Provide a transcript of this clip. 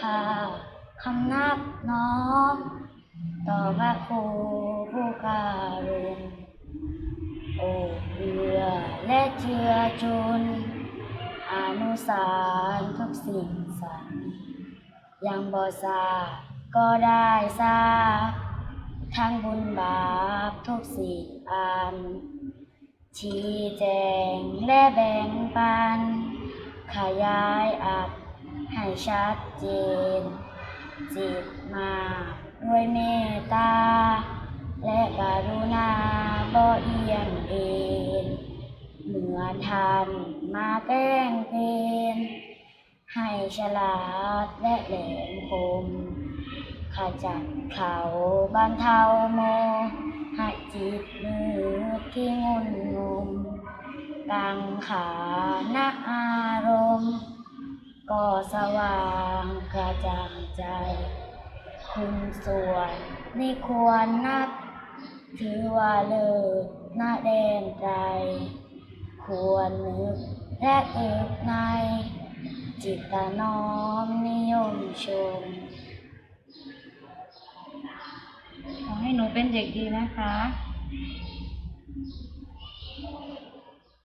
ค่าคำนับน้อมต่อพระครูผู้การุณโอเอือและเจือจุนอนุสารทุกสิ่งสันยังบ่ทราก็ได้ทราบทั้งบุญบาปทุกสิ่งอัน ชี้แจงและแบ่งปัน ขยายอัด ให้ชัดเจน จิตมาด้วยเมตตา และกรุณาบ่เอียงเอ็นเหมือนทันมาแกล้งเป็นให้ฉลาดและแหลมคมขจัดเขาบรรเทาโมให้จิตมือที่งุนงมกังขานะอา ก็สว่างกระจ่างใจ คุณส่วนนี่ควรนับถือว่าเลิศหน้าแดนใจควรนึกและเอิบใน จิตน้อมนิยมชม ขอให้หนูเป็นเด็กดีนะคะ